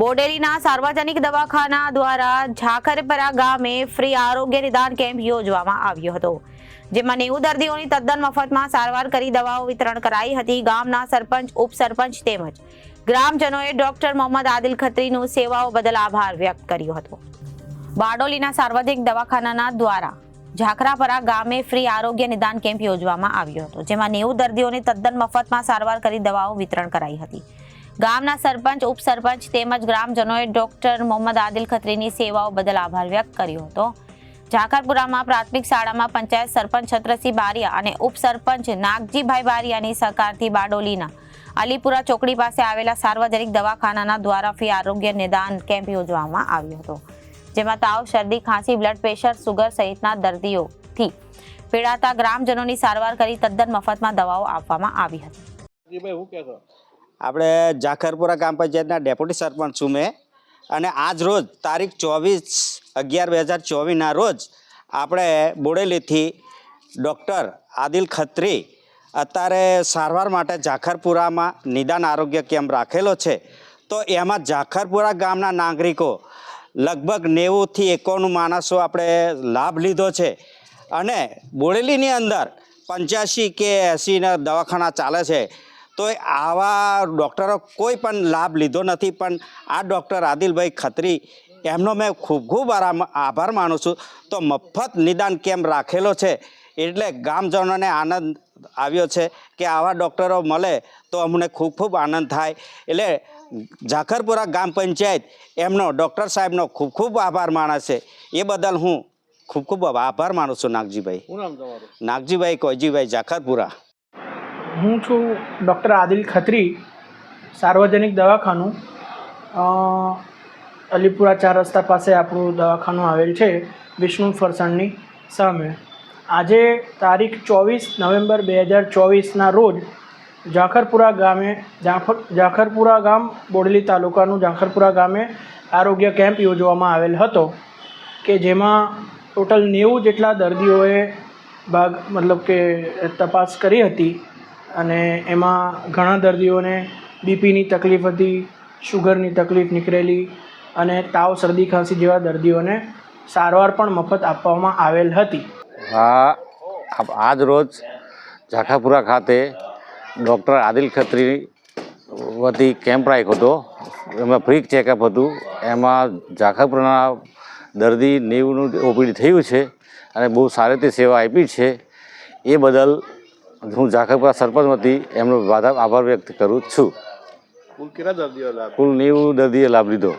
બોડેલીના સાર્વજનિક દવાખાના દ્વારા ઝાખરપરા ગામે ફ્રી આરોગ્ય નિદાન કેમ્પ યોજવામાં આવ્યો હતો, જેમાં નેવું દર્દીઓની તદ્દન મફતમાં સારવાર કરી દવાઓ વિતરણ કરાઈ હતી. ગામના સરપંચ, ઉપસરપંચ તેમજ ગ્રામજનોએ ડોક્ટર મોહમ્મદ આદિલ ખત્રીનું સેવાઓ બદલ આભાર વ્યક્ત કર્યો હતો. બારડોલીના સાર્વજનિક દવાખાનાના દ્વારા ઝાખરાપરા ગામે ફ્રી આરોગ્ય નિદાન કેમ્પ યોજવામાં આવ્યો હતો, જેમાં નેવું દર્દીઓને તદ્દન મફતમાં સારવાર કરી દવાઓ વિતરણ કરાઈ હતી. ગામના સરપંચ, ઉપસરપંચ તેમજ ગ્રામજનોએ ડોક્ટર મોહમ્મદ આદિલ ખત્રીની સેવાઓ બદલ આભાર વ્યક્ત કર્યો હતો. જાખરપુરામાં પ્રાથમિક શાળામાં પંચાયત સરપંચ છત્રસિંહ બારિયા અને ઉપસરપંચ નાગજીભાઈ બારિયાની સહકારથી બારડોલીના અલીપુરા ચોકડી પાસે આવેલા સાર્વજનિક દવાખાનાના દ્વારા ફી આરોગ્ય નિદાન કેમ્પ યોજવામાં આવ્યો હતો, જેમાં તાવ, શરદી, ખાંસી, બ્લડ પ્રેશર, સુગર સહિતના દર્દીઓથી પીડાતા ગ્રામજનોની સારવાર કરી તદ્દન મફતમાં દવાઓ આપવામાં આવી હતી. આપણે ઝાખરપુરા ગ્રામ પંચાયતના ડેપ્યુટી સરપંચ છું મેં. અને આજ રોજ તારીખ ચોવીસ અગિયાર બે હજાર ચોવીસના રોજ આપણે બોડેલીથી ડૉક્ટર આદિલ ખત્રી અત્યારે સારવાર માટે ઝાખરપુરામાં નિદાન આરોગ્ય કેમ્પ રાખેલો છે. તો એમાં ઝાખરપુરા ગામના નાગરિકો લગભગ નેવુંથી એકાણું માણસો આપણે લાભ લીધો છે. અને બોડેલીની અંદર પંચ્યાસી કે એંસીના દવાખાના ચાલે છે. તો આવા ડૉક્ટરો કોઈ પણ લાભ લીધો નથી પણ આ ડૉક્ટર આદિલભાઈ ખત્રી એમનો મેં ખૂબ ખૂબ આભાર માનું છું. તો મફત નિદાન કેમ્પ રાખેલો છે એટલે ગામજનોને આનંદ આવ્યો છે કે આવા ડૉક્ટરો મળે તો અમને ખૂબ ખૂબ આનંદ થાય. એટલે ઝાખરપુરા ગામ પંચાયત એમનો ડૉક્ટર સાહેબનો ખૂબ ખૂબ આભાર માને છે. એ બદલ હું ખૂબ ખૂબ આભાર માનું છું નાગજીભાઈ. નાગજીભાઈ કોઈજીભાઈ ઝાખરપુરા હું છું ડૉક્ટર આદિલ ખત્રી, સાર્વજનિક દવાખાનું. અલીપુરા ચાર રસ્તા પાસે આપણું દવાખાનું આવેલ છે, વિષ્ણુ ફરસાણની સામે. આજે તારીખ ચોવીસ નવેમ્બર બે હજાર ચોવીસના રોજ ઝાખરપુરા ગામે ઝાખર ગામ, બોડલી તાલુકાનું ઝાખરપુરા ગામે આરોગ્ય કેમ્પ યોજવામાં આવેલ હતો, કે જેમાં ટોટલ નેવું જેટલા દર્દીઓએ ભાગ, મતલબ કે તપાસ કરી હતી. અને એમાં ઘણા દર્દીઓને બીપીની તકલીફ હતી શુગરની તકલીફ નીકળેલી અને તાવ, શરદી, ખાંસી જેવા દર્દીઓને સારવાર પણ મફત આપવામાં આવેલ હતી. આપ- આજ રોજ ઝાખાપુરા ખાતે ડૉક્ટર આદિલ ખત્રી વતી કેમ્પ રાખ્યો હતો. એમાં ફ્રી ચેકઅપ હતું. એમાં ઝાખાપુરાના દર્દી નેવનું ઓપીડી થયું છે અને બહુ સારી રીતે સેવા આપી છે. એ બદલ હું ઝાખાપુરા સરપંચ વતી એમનો આભાર વ્યક્ત કરું છું. કુલ કેટલા દર્દીઓ લાભ કુલ નેવું દર્દીએ લાભ લીધો.